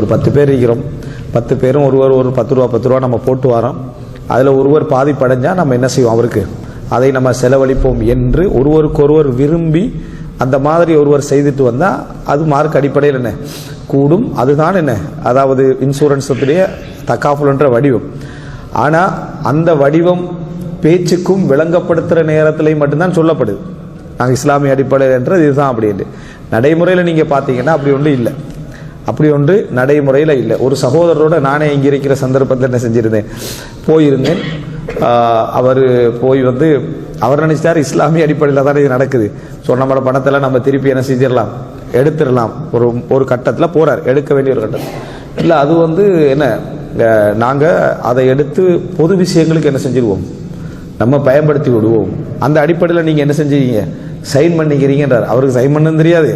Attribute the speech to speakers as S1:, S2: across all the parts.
S1: ஒரு பத்து பேர் இருக்கிறோம். பத்து பேரும் ஒருவர் ஒரு பத்து ரூபா பத்து ரூபா நம்ம போட்டு வரோம். அதில் ஒருவர் பாதிப்படைஞ்சால் நம்ம என்ன செய்வோம் அவருக்கு? அதை நம்ம செலவழிப்போம் என்று ஒருவருக்கொருவர் விரும்பி அந்த மாதிரி ஒருவர் செய்துட்டு வந்தால் அது மார்க் அடிப்படையில் என்ன? கூடும். அதுதான் என்ன? அதாவது இன்சூரன்ஸத்துடைய தக்காஃபுல்ன்ற வடிவம். ஆனால் அந்த வடிவம் பேச்சுக்கும் விளங்கப்படுத்துகிற நேரத்திலையும் மட்டும்தான் சொல்லப்படுது. நாங்கள் இஸ்லாமிய அடிப்படையில் என்றது இதுதான் அப்படின்ட்டு நடைமுறையில் நீங்கள் பார்த்தீங்கன்னா அப்படி ஒன்றும் இல்லை. அப்படி ஒன்று நடைமுறையில் இல்லை. ஒரு சகோதரரோட நானே இங்கே இருக்கிற சந்தர்ப்பத்தில் என்ன செஞ்சிருந்தேன்? போயிருந்தேன். அவர் போய் வந்து அவர் நினைச்சார் இஸ்லாமிய அடிப்படையில் தானே இது நடக்குது. ஸோ நம்மளோட பணத்தெல்லாம் நம்ம திருப்பி என்ன செஞ்சிடலாம்? எடுத்துடலாம். ஒரு ஒரு கட்டத்தில் போறார். எடுக்க வேண்டிய ஒரு கட்டம் இல்லை அது வந்து என்ன? நாங்கள் அதை எடுத்து பொது விஷயங்களுக்கு என்ன செஞ்சிருவோம்? நம்ம பயன்படுத்தி விடுவோம். அந்த அடிப்படையில் நீங்கள் என்ன செஞ்சீங்க சைன் பண்ணிக்கிறீங்கன்றார். அவருக்கு சைன் பண்ணன்னு தெரியாது.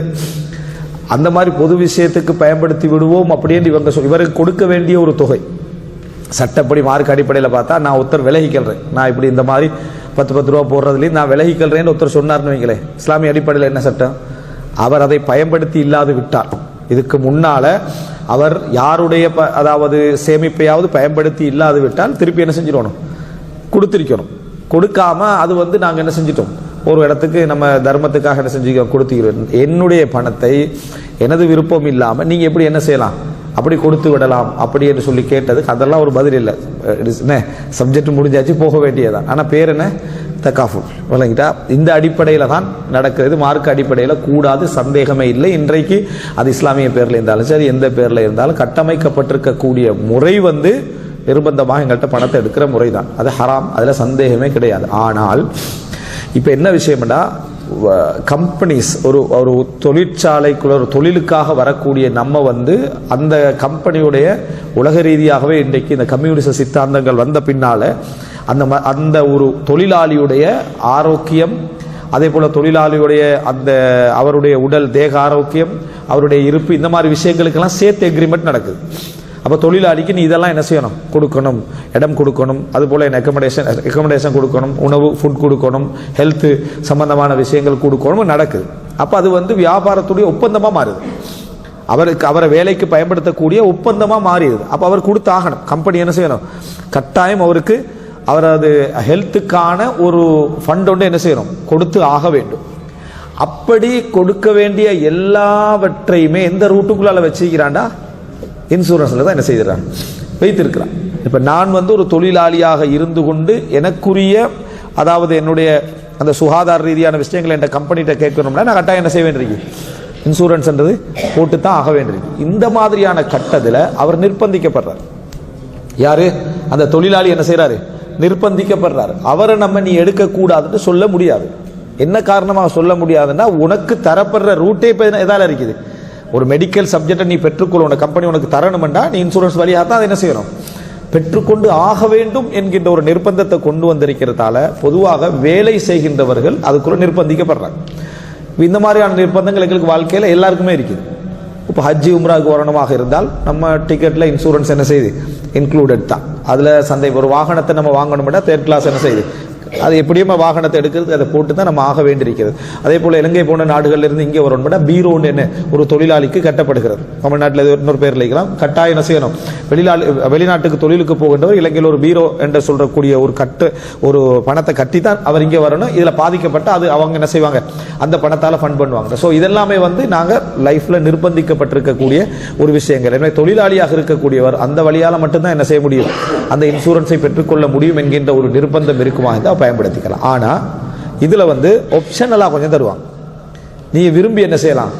S1: அந்த மாதிரி பொது விஷயத்துக்கு பயன்படுத்தி விடுவோம் அப்படின்னு இவங்க சொல் இவருக்கு கொடுக்க வேண்டிய ஒரு தொகை. சட்டப்படி மார்க் அடிப்படையில் பார்த்தா நான் ஒருத்தர் விலகிக்கல்றேன். நான் இப்படி இந்த மாதிரி பத்து பத்து ரூபா போடுறதுலேயும் நான் விலகிக்கல்றேன்னு ஒருத்தர் சொன்னார்னு வைங்களேன். இஸ்லாமிய அடிப்படையில் என்ன சட்டம்? அவர் அதை பயன்படுத்தி இல்லாது விட்டார். இதுக்கு முன்னால் அவர் யாருடைய ப- அதாவது சேமிப்பையாவது பயன்படுத்தி இல்லாது விட்டால் திருப்பி என்ன செஞ்சிடணும் கொடுத்துருக்கணும். கொடுக்காம அது வந்து நாங்கள் என்ன செஞ்சிட்டோம்? ஒரு இடத்துக்கு நம்ம தர்மத்துக்காக என்ன செஞ்சு கொடுத்துக்கிறோம் என்னுடைய பணத்தை எனது விருப்பம் இல்லாமல் நீங்கள் எப்படி என்ன செய்யலாம்? அப்படி கொடுத்து விடலாம் அப்படி என்று சொல்லி கேட்டதுக்கு அதெல்லாம் ஒரு பதில் இல்லை. என்ன? சப்ஜெக்ட் முடிஞ்சாச்சு போக வேண்டியதுதான். ஆனால் பேர் என்ன? தக்காஃபுல் விளங்கிட்டா? இந்த அடிப்படையில் தான் நடக்கிறது. மார்க் அடிப்படையில் கூடாது சந்தேகமே இல்லை. இன்றைக்கு அது இஸ்லாமிய பேரில் இருந்தாலும் சரி எந்த பேரில் இருந்தாலும் கட்டமைக்கப்பட்டிருக்கக்கூடிய முறை வந்து நிர்பந்தமாக எங்கள்கிட்ட பணத்தை எடுக்கிற முறை தான் அது ஹராம் அதில் சந்தேகமே கிடையாது. ஆனால் இப்போ என்ன விஷயம்னா கம்பெனிஸ் ஒரு ஒரு தொழிற்சாலைக்குள்ள ஒரு தொழிலுக்காக வரக்கூடிய நம்ம வந்து அந்த கம்பெனியுடைய உலக ரீதியாகவே இன்றைக்கு இந்த கம்யூனிச சித்தாந்தங்கள் வந்த பின்னால அந்த ம- அந்த ஒரு தொழிலாளியுடைய ஆரோக்கியம் அதே போல் தொழிலாளியுடைய அந்த அவருடைய உடல் தேக ஆரோக்கியம் அவருடைய இருப்பு இந்த மாதிரி விஷயங்களுக்கெல்லாம் சேர்த்து எக்ரிமெண்ட் நடக்குது. அப்போ தொழிலாளிக்கு நீ இதெல்லாம் என்ன செய்யணும்? கொடுக்கணும். இடம் கொடுக்கணும். அதுபோல் என்ன அக்கமடேஷன் அக்கமடேஷன் கொடுக்கணும். உணவு ஃபுட் கொடுக்கணும். ஹெல்த்து சம்மந்தமான விஷயங்கள் கொடுக்கணும் நடக்குது. அப்போ அது வந்து வியாபாரத்துடைய ஒப்பந்தமாக மாறுது. அவருக்கு அவரை வேலைக்கு பயன்படுத்தக்கூடிய ஒப்பந்தமாக மாறிடுது. அப்போ அவர் கொடுத்து ஆகணும் கம்பெனி என்ன செய்யணும்? கட்டாயம் அவருக்கு அவரது ஹெல்த்துக்கான ஒரு ஃபண்ட் ஒன்று என்ன செய்யணும்? கொடுத்து ஆக வேண்டும். அப்படி கொடுக்க வேண்டிய எல்லாவற்றையுமே எந்த ரூட்டுக்குள்ளால வச்சுக்கிறான்டா இன்சூரன்ஸில் தான் என்ன செய்கிறான் வைத்திருக்கிறான். இப்போ நான் வந்து ஒரு தொழிலாளியாக இருந்து கொண்டு எனக்குரிய அதாவது என்னுடைய அந்த சுகாதார ரீதியான விஷயங்களை என் கம்பெனிகிட்ட கேட்கணும்னா நான் கட்டாயம் என்ன செய்ய வேண்டியிருக்கு? இன்சூரன்ஸ்ன்றது போட்டு தான் ஆக வேண்டியிருக்கு. இந்த மாதிரியான கட்டத்தில் அவர் நிர்பந்திக்கப்படுறார். யாரு? அந்த தொழிலாளி என்ன செய்கிறாரு நிர்பந்திக்கப்படுறாரு. அவரை நம்ம நீ எடுக்கக்கூடாதுன்னு சொல்ல முடியாது. என்ன காரணமாக சொல்ல முடியாதுன்னா உனக்கு தரப்படுற ரூட்டே இப்போ எதால் இருக்குது. ஒரு மெடிக்கல் சப்ஜெக்டை நீ பெற்றுக்கொள்ள உனக்கு கம்பெனி உனக்கு தரணுமெண்டா நீ இன்சூரன்ஸ் வழியாக தான் அதை என்ன செய்யணும்? பெற்றுக்கொண்டு ஆக வேண்டும் என்கின்ற ஒரு நிர்பந்தத்தை கொண்டு வந்திருக்கிறதால பொதுவாக வேலை செய்கின்றவர்கள் அதுக்குள்ள நிர்பந்திக்கப்படுறாங்க. இந்த மாதிரியான நிர்பந்தங்கள் எங்களுக்கு வாழ்க்கையில் எல்லாருக்குமே இருக்குது. இப்போ ஹஜ்ஜி உம்ராவுக்கு வரணுமாக இருந்தால் நம்ம டிக்கெட்டில் இன்சூரன்ஸ் என்ன செய்யுது இன்க்ளூடட் தான். அதில் சந்தை ஒரு வாகனத்தை நம்ம வாங்கணும்னா தேர்ட் கிளாஸ் என்ன செய்யுது அது எப்படியும் வாகனத்தை எடுக்கிறது அதை போட்டு தான் நம்ம ஆக வேண்டியிருக்கிறது. அதே போல் இலங்கை போன்ற நாடுகளில் இருந்து இங்கே வரணும்னா பீரோன்னு என்ன ஒரு தொழிலாளிக்கு கட்டப்படுகிறது. தமிழ்நாட்டில் இன்னொரு பேர் இல்லைக்கலாம் கட்டாயம் செய்யணும் வெளிநாடு வெளிநாட்டுக்கு தொழிலுக்கு போகின்றவர் இலங்கையில் ஒரு பீரோ என்று சொல்கிறக்கூடிய ஒரு கட்டு ஒரு பணத்தை கட்டி தான் அவர் இங்கே வரணும். இதில் பாதிக்கப்பட்ட அது அவங்க என்ன செய்வாங்க? அந்த பணத்தால் ஃபண்ட் பண்ணுவாங்க. ஸோ இதெல்லாமே வந்து நாங்கள் லைஃப்பில் நிர்பந்திக்கப்பட்டிருக்கக்கூடிய ஒரு விஷயங்கள். எனவே தொழிலாளியாக இருக்கக்கூடியவர் அந்த வழியால் மட்டும்தான் என்ன செய்ய முடியும்? அந்த இன்சூரன்ஸை பெற்றுக்கொள்ள முடியும் என்கின்ற ஒரு நிர்பந்தம் இருக்குமா? இருந்தால் பயன்படுத்திக்கலாம். ஆனால் இதில் வந்து ஆப்ஷனலாக கொஞ்சம் தருவாங்க. நீ விரும்பி என்ன செய்யலாம்?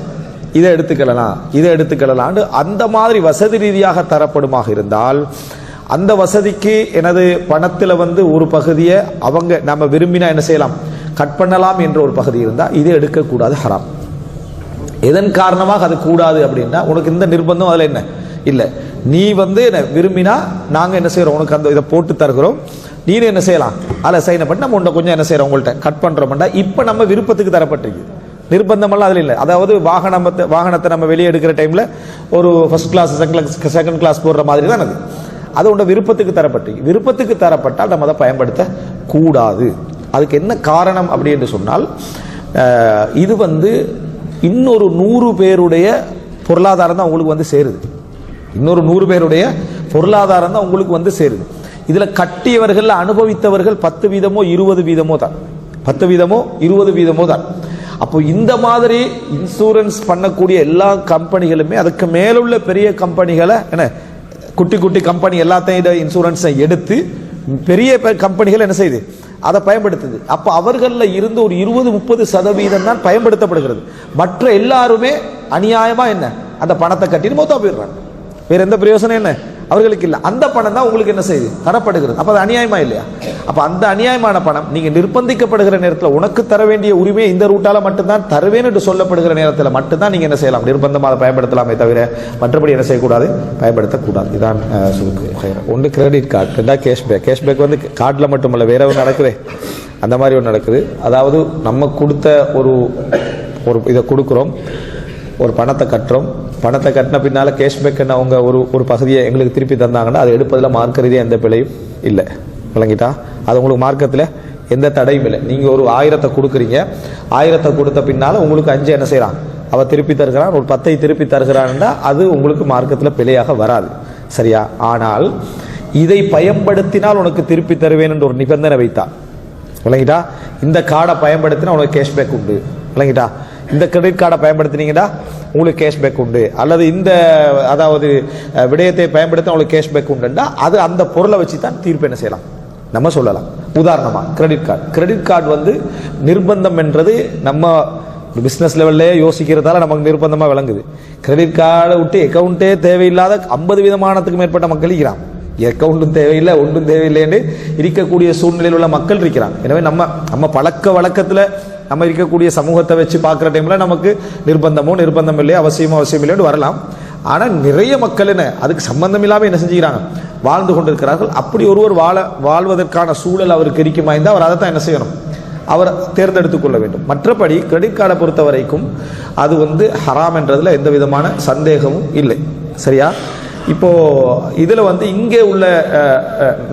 S1: இதை எடுத்துக்கலாம் இதை எடுத்துக்கலாம்னு அந்த மாதிரி வசதி ரீதியாக தரப்படுமாக இருந்தால் அந்த வசதிக்கு எனது பணத்தில் வந்து ஒரு பகுதியை அவங்க நம்ம விரும்பினா என்ன செய்யலாம்? கட் பண்ணலாம் என்ற ஒரு பகுதி இருந்தால் இதை எடுக்கக்கூடாது ஹராம். எதன் காரணமாக அது கூடாது அப்படின்னா உனக்கு இந்த நிர்பந்தம் அதில் என்ன? இல்லை. நீ வந்து என்ன விரும்பினா நாங்கள் என்ன செய்கிறோம் உனக்கு அந்த இதை போட்டு தருகிறோம். நீ என்ன செய்யலாம்? அதில் சைனை பண்ணி நம்ம உன்னை கொஞ்சம் என்ன செய்கிறோம் உங்கள்கிட்ட கட் பண்ணுறோம்டா இப்போ நம்ம விருப்பத்துக்கு தரப்பட்டிருக்கு. நிர்பந்தமெல்லாம் அதில் இல்லை. அதாவது வாகனத்தை வாகனத்தை நம்ம வெளியே எடுக்கிற டைமில் ஒரு first class second second class போடுற மாதிரி தான் அது. அது உண்ட விருப்பத்துக்கு தரப்பட்டிருக்கு. விருப்பத்துக்கு தரப்பட்டால் நம்ம அதை பயன்படுத்த கூடாது அதுக்கு என்ன காரணம் அப்படி என்று சொன்னால் இது வந்து இன்னொரு நூறு பேருடைய பொருளாதாரம் தான் உங்களுக்கு வந்து சேருது. இன்னொரு நூறு பேருடைய பொருளாதாரம் தான் உங்களுக்கு வந்து சேருது. இதில் கட்டியவர்கள் அனுபவித்தவர்கள் பத்து வீதமோ இருபது வீதமோ தான். பத்து வீதமோ இருபது வீதமோ தான். அப்போ இந்த மாதிரி இன்சூரன்ஸ் பண்ணக்கூடிய எல்லா கம்பெனிகளுமே அதுக்கு மேலுள்ள பெரிய கம்பெனிகளை என்ன குட்டி குட்டி கம்பெனி எல்லாத்தையும் இன்சூரன்ஸை எடுத்து பெரிய பெ- கம்பெனிகள் என்ன செய்யுது? அதை பயன்படுத்துது. அப்போ அவர்களில் இருந்து ஒரு இருபது முப்பது சதவீதம் தான் பயன்படுத்தப்படுகிறது. மற்ற எல்லாருமே அநியாயமாக என்ன? அந்த பணத்தை கட்டிட்டு மொத்தம் போயிடுறாங்க. வேற எந்த பிரயோசனம் என்ன? அவர்களுக்கு இல்லை. அந்த பணம் தான் உங்களுக்கு என்ன செய்யுது? தரப்படுகிறது. அப்போ அது அநியாயமா இல்லையா? அப்போ அந்த அநியாயமான பணம் நீங்க நிர்பந்திக்கப்படுகிற நேரத்தில் உனக்கு தர வேண்டிய உரிமை இந்த ரூட்டால மட்டும்தான் தருவேன் என்று சொல்லப்படுகிற நேரத்தில் மட்டும்தான் நீங்க என்ன செய்யலாம்? நிர்பந்தமாக பயன்படுத்தலாமே தவிர மற்றபடி என்ன செய்யக்கூடாது? பயன்படுத்தக்கூடாது. இதான் சுருக்கு. ஒன்று கிரெடிட் கார்டு ரெண்டா கேஷ்பேக் கேஷ்பேக் வந்து கார்டில் மட்டுமல்ல வேற ஒன்று நடக்குது? அந்த மாதிரி ஒன்று நடக்குது. அதாவது நம்ம கொடுத்த ஒரு ஒரு இதை கொடுக்குறோம். ஒரு பணத்தை கட்டுறோம். பணத்தை கட்டின பின்னால் கேஷ்பேக் அவங்க ஒரு ஒரு பகுதியை எங்களுக்கு திருப்பி தந்தாங்கன்னா அதை எடுப்பதில் மார்க்க ரீதியாக எந்த பிழையும் இல்லை. விளங்கிட்டா? அது உங்களுக்கு மார்க்கத்தில் எந்த தடையும் இல்லை. நீங்கள் ஒரு ஆயிரத்தை கொடுக்குறீங்க. ஆயிரத்தை கொடுத்த பின்னால் உங்களுக்கு அஞ்சு என்ன செய்கிறான் அவள் திருப்பி தருகிறான். ஒரு பத்தை திருப்பி தருகிறான்னா அது உங்களுக்கு மார்க்கத்தில் பிழையாக வராது. சரியா? ஆனால் இதை பயன்படுத்தினால் உனக்கு திருப்பி தருவேன் என்று ஒரு நிபந்தனை வைத்தான் விளங்கிட்டா? இந்த கார்டை பயன்படுத்தினா உனக்கு கேஷ்பேக் உண்டு. விளங்கிட்டா? இந்த கிரெடிட் கார்டை பயன்படுத்தினீங்கன்னா உங்களுக்கு கேஷ்பேக் உண்டு. அல்லது இந்த அதாவது விடயத்தை பயன்படுத்த உங்களுக்கு கேஷ்பேக் உண்டுண்டா அது அந்த பொருளை வச்சு தான் தீர்ப்பு என்ன செய்யலாம்? நம்ம சொல்லலாம். உதாரணமாக கிரெடிட் கார்டு கிரெடிட் கார்டு வந்து நிர்பந்தம் என்றது நம்ம பிஸ்னஸ் லெவல்லே யோசிக்கிறதால நமக்கு நிர்பந்தமாக விளங்குது. கிரெடிட் கார்டை விட்டு அக்கௌண்ட்டே தேவையில்லாத ஐம்பது விதமானத்துக்கு மேற்பட்ட மக்கள் இருக்கிறான். அக்கௌண்ட்டும் தேவையில்லை ஒன்றும் தேவையில்லைன்னு இருக்கக்கூடிய சூழ்நிலையில் உள்ள மக்கள் இருக்கிறாங்க எனவே நம்ம நம்ம பழக்க வழக்கத்தில் நம்ம இருக்கக்கூடிய சமூகத்தை வச்சு பார்க்குற டைமில் நமக்கு நிர்பந்தமோ நிர்பந்தம் இல்லையோ அவசியமோ அவசியம் இல்லையோன்னு வரலாம். ஆனால் நிறைய மக்கள் என்ன அதுக்கு சம்பந்தம் இல்லாமல் என்ன செஞ்சுக்கிறாங்க? வாழ்ந்து கொண்டிருக்கிறார்கள். அப்படி ஒருவர் வாழ வாழ்வதற்கான சூழல் அவருக்கு இருக்குமா இருந்தால் அவர் அதை தான் என்ன செய்யணும்? அவர் தேர்ந்தெடுத்து கொள்ள வேண்டும். மற்றபடி கிரெடிட் கார்டை பொறுத்த வரைக்கும் அது வந்து ஹராம் என்றதில் எந்த விதமான சந்தேகமும் இல்லை. சரியா? இப்போ இதில் வந்து இங்கே உள்ள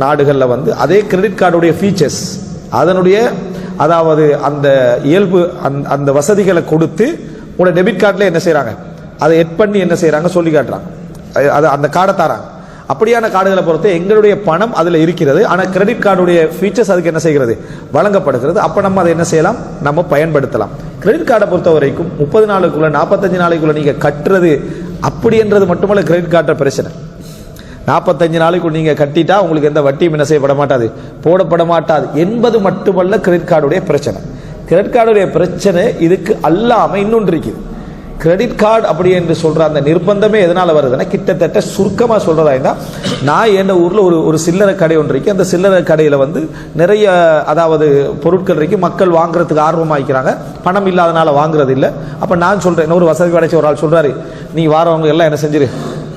S1: நாடுகளில் வந்து அதே கிரெடிட் கார்டுடைய ஃபீச்சர்ஸ் அதனுடைய அதாவது அந்த இயல்பு அந்த அந்த வசதிகளை கொடுத்து உங்களோட டெபிட் கார்டில் என்ன செய்கிறாங்க அதை எட் பண்ணி என்ன செய்கிறாங்க சொல்லி காட்டுறாங்க. அது- அந்த கார்டை தராங்க. அப்படியான கார்டுகளை பொறுத்து எங்களுடைய பணம் அதில் இருக்கிறது. ஆனால் கிரெடிட் கார்டுடைய ஃபீச்சர்ஸ் அதுக்கு என்ன செய்கிறது? வழங்கப்படுகிறது. அப்போ நம்ம அதை என்ன செய்யலாம்? நம்ம பயன்படுத்தலாம். கிரெடிட் கார்டை பொறுத்த வரைக்கும் முப்பது நாளுக்குள்ளே நாற்பத்தஞ்சு நாளைக்குள்ளே நீங்கள் கட்டுறது அப்படின்றது மட்டுமல்ல கிரெடிட் கார்டை பிரச்சனை. நாற்பத்தஞ்சு நாளைக்கு நீங்கள் கட்டிட்டா உங்களுக்கு எந்த வட்டியும் என்ன செய்யப்பட மாட்டாது போடப்பட மாட்டாது என்பது மட்டுமல்ல கிரெடிட் கார்டுடைய பிரச்சனை. கிரெடிட் கார்டுடைய பிரச்சனை இதுக்கு அல்லாமல் இன்னொன்று இருக்குது. கிரெடிட் கார்டு அப்படி என்று சொல்கிற அந்த நிர்பந்தமே எதனால் வருதுன்னா கிட்டத்தட்ட சுருக்கமாக சொல்கிறதா இருந்தால் நான் என் ஊரில் ஒரு ஒரு சில்லறை கடை ஒன்று இருக்கு. அந்த சில்லறை கடையில் வந்து நிறைய அதாவது பொருட்கள் இருக்கு. மக்கள் வாங்குறதுக்கு ஆர்வமாக்கிறாங்க பணம் இல்லாதனால வாங்குறது இல்லை அப்போ நான் சொல்கிறேன் ஒரு வசதி படைச்ச ஒரு ஆள் சொல்கிறாரு நீ வாரவங்க எல்லாம் என்ன செஞ்சிரு?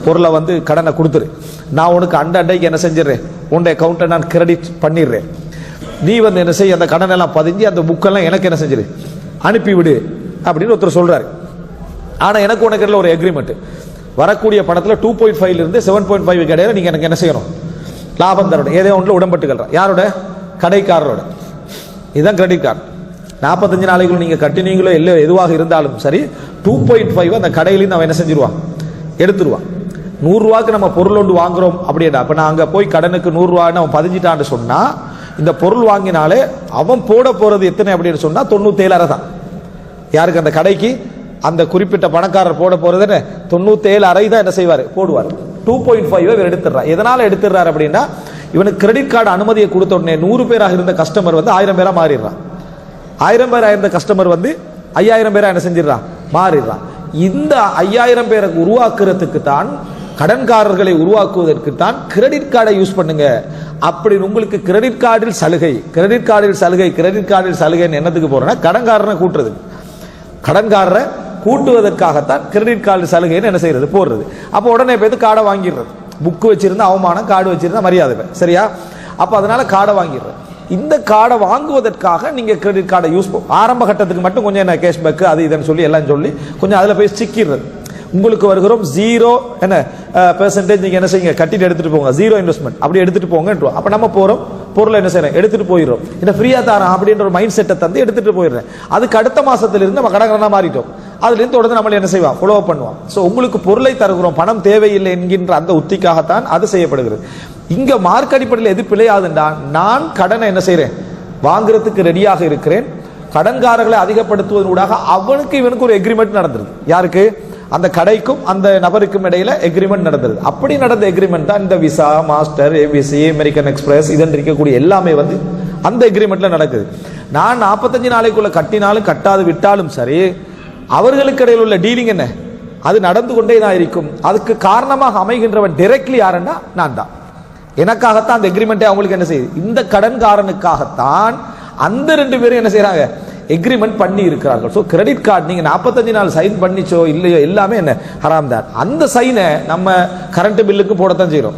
S1: பொருளை வந்து கடனை கொடுத்துரு. நான் உனக்கு அண்ட அண்டைக்கு என்ன செஞ்சிடுறேன்? உன்னுடைய அக்கௌண்ட்டை நான் கிரெடிட் பண்ணிடுறேன். நீ வந்து என்ன செய்ய அந்த கடன் எல்லாம் பதிஞ்சு அந்த புக்கெல்லாம் எனக்கு என்ன செஞ்சிரு? அனுப்பிவிடு அப்படின்னு ஒருத்தர் சொல்கிறார் ஆனால் எனக்கு உனக்கு இடையில ஒரு எக்ரிமெண்ட் வரக்கூடிய பணத்தில் டூ பாயிண்ட் ஃபைவ்ல இருந்து செவன் பாயிண்ட் ஃபைவ் கிடையாது நீங்கள் எனக்கு என்ன செய்யணும்? லாபம் தரணும். ஏதோ ஒன்றில் உடம்பட்டுகள் யாரோட? கடைக்காரரோட. இதுதான் கிரெடிட் கார்டு நாற்பத்தஞ்சு நாளைக்குள்ள நீங்கள் கட்டினீங்களோ இல்லை எதுவாக இருந்தாலும் சரி டூ பாயிண்ட் ஃபைவ் அந்த கடையிலேருந்து அவன் என்ன செஞ்சிருவான்? எடுத்துருவான். நூறுரூவாக்கு நம்ம பொருள் ஒன்று வாங்குறோம் அப்படின்னா அப்போ நான் அங்கே போய் கடனுக்கு நூறுரூவான்னு அவன் பதிஞ்சிட்டான்னு சொன்னால் இந்த பொருள் வாங்கினாலே அவன் போட போகிறது எத்தனை அப்படின்னு சொன்னால் தொண்ணூத்தேழு அரை தான். யாருக்கு அந்த கடைக்கு? அந்த குறிப்பிட்ட பணக்காரர் போட போறது என்ன? தொண்ணூத்தேழு அறை தான் என்ன செய்வார்? போடுவார். டூ பாயிண்ட் ஃபைவ் இவர் எடுத்துடுறார். எதனால் எடுத்துடுறாரு அப்படின்னா இவனுக்கு கிரெடிட் கார்டு அனுமதியை கொடுத்த உடனே நூறு பேராக இருந்த கஸ்டமர் வந்து ஆயிரம் பேராக மாறிடுறான். ஆயிரம் பேராக இருந்த கஸ்டமர் வந்து ஐயாயிரம் பேராக என்ன செஞ்சிடறான்? மாறிடுறான். இந்த ஐயாயிரம் பேரை உருவாக்குறதுக்கு தான் கடன்காரர்களை உருவாக்குவதற்கு தான் கிரெடிட் கார்டை யூஸ் பண்ணுங்க. அப்படி உங்களுக்கு கிரெடிட் கார்டில் சலுகை கிரெடிட் கார்டில் சலுகை கிரெடிட் கார்டில் சலுகைன்னு என்னத்துக்கு போறேன்னா கடன்காரனை கூட்டுறது. கடன்காரரை கூட்டுவதற்காகத்தான் கிரெடிட் கார்டு சலுகைன்னு என்ன செய்யறது? போடுறது. அப்போ உடனே போய் கார்டை வாங்கிடுறது. புக்கு வச்சிருந்தா அவமானம் கார்டு வச்சிருந்தா மரியாதை சரியா? அப்போ அதனால கார்டை வாங்கிடுறது. இந்த கார்டை வாங்குவதற்காக நீங்கள் கிரெடிட் கார்டை யூஸ் ஆரம்ப கட்டத்துக்கு மட்டும் கொஞ்சம் என்ன கேஷ்பேக் அது இதுன்னு சொல்லி எல்லாம் சொல்லி கொஞ்சம் அதில் போய் சிக்கிடுறது. உங்களுக்கு வருகிறோம் ஜீரோ என்ன பெர்சன்டேஜ் நீங்க என்ன செய்யுங்க? கட்டிட்டு எடுத்துட்டு போங்க. ஜீரோ இன்வெஸ்ட்மெண்ட் அப்படி எடுத்துட்டு போங்கன்றோம் அப்ப நம்ம போறோம். பொருளை என்ன செய்யறோம்? எடுத்துட்டு போயிடுறோம். இதை ஃப்ரீயா தரேன் அப்படின்ற ஒரு மைண்ட் செட்டை தந்து எடுத்துட்டு போயிடுறேன். அதுக்கு அடுத்த மாதத்துலேருந்து நம்ம கடகடனா மாறிட்டோம். அதுலேருந்து தொடர்ந்து நம்மள என்ன செய்வான் ஃபாலோ பண்ணுவான் ஸோ உங்களுக்கு பொருளை தருகிறோம். பணம் தேவையில்லை என்கின்ற அந்த உத்திக்காகத்தான் அது செய்யப்படுகிறது. இங்க மார்க் அடிப்படையில் எது பிழையாதுண்டா? நான் கடனை என்ன செய்கிறேன் வாங்குறதுக்கு ரெடியாக இருக்கிறேன். கடன்காரர்களை அதிகப்படுத்துவதனூடாக அவனுக்கு இவனுக்கு ஒரு எக்ரிமெண்ட் நடந்தது யாருக்கு? அந்த கடைக்கும் அந்த நபருக்கும் இடையில எக்ரிமெண்ட் நடந்தது. அப்படி நடந்த எக்ரிமெண்ட் தான் இந்த Visa Master ABC American Express இதன் இருக்கக்கூடிய எல்லாமே வந்து அந்த எக்ரிமெண்ட்ல நடக்குது. நான் நாற்பத்தஞ்சு நாளைக்குள்ள கட்டினாலும் கட்டாது விட்டாலும் சரி அவர்களுக்கு இடையில் உள்ள டீலிங் என்ன? அது நடந்து கொண்டே தான் இருக்கும். அதுக்கு காரணமாக அமைகின்றவன் டிரெக்ட்லி யாருன்னா நான் தான். எனக்காகத்தான் அந்த எக்ரிமெண்ட்டை அவங்களுக்கு என்ன செய்யுது? இந்த கடன்காரனுக்காகத்தான் அந்த ரெண்டு பேரும் என்ன செய்கிறாங்க எக்ரிமெண்ட் பண்ணி இருக்கிறார்கள் ஸோ கிரெடிட் கார்டு நீங்கள் நாற்பத்தஞ்சு நாள் சைன் பண்ணிச்சோ இல்லையோ எல்லாமே என்ன? ஹராம் தான். அந்த சைனை நம்ம கரண்ட் பில்லுக்கு போடத்தான் செய்கிறோம்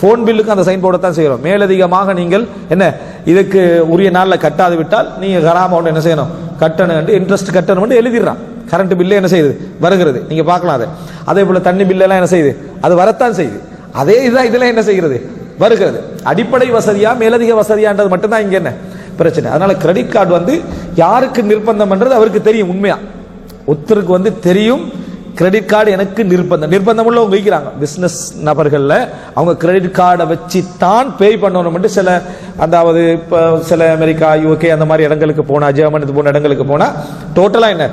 S1: ஃபோன் பில்லுக்கு அந்த சைன் போடத்தான் செய்கிறோம் மேலதிகமாக நீங்கள் என்ன? இதுக்கு உரிய நாளில் கட்டாது விட்டால் நீங்கள் ஹராம் அமௌண்ட் என்ன செய்யணும்? கட்டணும் இன்ட்ரெஸ்ட் கட்டணும் எழுதிடுறான். கரண்ட் பில்லு என்ன செய்யுது? வருகிறது. நீங்கள் பார்க்கலாம் அதை. அதே போல் தண்ணி பில்லெல்லாம் என்ன செய்யுது? அது வரத்தான் செய்யுது. அதே இதுதான் இதெல்லாம் என்ன செய்கிறது? வருகிறது. அடிப்படை வசதியா மேலதிக வசதியான்றது மட்டும்தான் இங்கே என்ன? பிரச்சனை. அதனால கிரெடிட் கார்டு வந்து யாருக்கு நிர்பந்தம்ன்றது அவருக்கு தெரியும் உண்மையா? ஒருத்தருக்கு வந்து தெரியும் கிரெடிட் கார்டு எனக்கு நிர்பந்தம். நிர்பந்தம் உள்ளவங்க வைக்கிறாங்க. பிஸ்னஸ் நபர்களில் அவங்க கிரெடிட் கார்டை வச்சு தான் பே பண்ணணும் சில அதாவது இப்போ சில அமெரிக்கா யூகே அந்த மாதிரி இடங்களுக்கு போனால் ஜெர்மனி போன இடங்களுக்கு போனால் டோட்டலாக என்ன?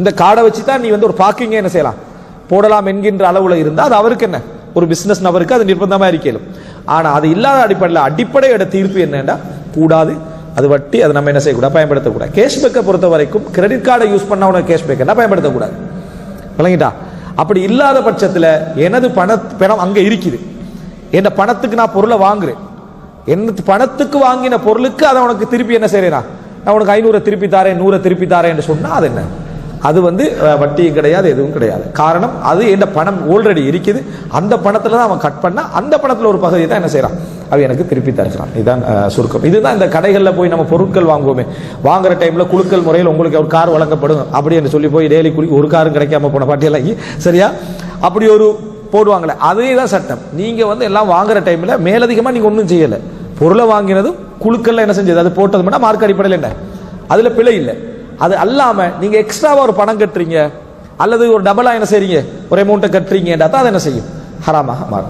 S1: இந்த கார்டை வச்சு தான் நீ வந்து ஒரு பார்க்கிங்கே என்ன செய்யலாம்? போடலாம் என்கின்ற அளவில் இருந்தால் அது அவருக்கு என்ன? ஒரு பிஸ்னஸ் நபருக்கு அது நிர்பந்தமாக இருக்கலும் ஆனால் அது இல்லாத அடிப்படையில் அடிப்படையோட தீர்ப்பு என்னன்னா கூடாது. அது வட்டி அதை நம்ம என்ன செய்யக்கூடாது? பயன்படுத்தக்கூடாது. கேஷ்பேக்கை பொறுத்த வரைக்கும் கிரெடிட் கார்டை யூஸ் பண்ண உனக்கு கேஷ்பேக் என்ன பயன்படுத்தக்கூடாது? விளங்கிட்டா? அப்படி இல்லாத பட்சத்தில் எனது பண பணம் அங்கே இருக்குது. என் பணத்துக்கு நான் பொருளை வாங்குறேன். என்ன பணத்துக்கு வாங்கின பொருளுக்கு அதை உனக்கு திருப்பி என்ன செய்கிறேனா நான் உனக்கு ஐநூறை திருப்பி தாரேன் நூறை திருப்பி தாரேன்னு சொன்னால் அது என்ன? அது வந்து வட்டியும் கிடையாது எதுவும் கிடையாது. காரணம் அது என் பணம் ஆல்ரெடி இருக்குது. அந்த பணத்தில் தான் அவன் கட் பண்ணால் அந்த பணத்தில் ஒரு பகுதியை தான் என்ன செய்கிறான் அது எனக்கு திருப்பி தருகிறான் இதுதான் சுருக்கம். இதுதான் இந்த கடைகளில் போய் நம்ம பொருட்கள் வாங்குவோமே. வாங்குற டைமில் குழுக்கள் முறையில் உங்களுக்கு ஒரு கார் வழங்கப்படும். அப்படி என்று சொல்லி போய் டெய்லி குடி ஒரு காரும் கிடைக்காம போன பாட்டியெல்லாம் சரியா? அப்படி ஒரு போடுவாங்களே அதே தான் சட்டம். நீங்கள் வந்து எல்லாம் வாங்குற டைமில் மேலதிகமாக நீங்கள் ஒன்றும் செய்யலை. பொருளை வாங்கினதும் குழுக்கள்ல என்ன செஞ்சது? அது போட்டது மட்டும் மார்க் அடிப்படையில் என்ன? அதில் பிழை இல்லை. அது அல்லாமல் நீங்கள் எக்ஸ்ட்ராவாக ஒரு பணம் கட்டுறீங்க அல்லது ஒரு டபுளாக என்ன செய்றீங்க? ஒரு அமௌண்ட்டை கட்டுறீங்கன்றா தான் அதை என்ன செய்யும்? ஹராமாக மாறும்.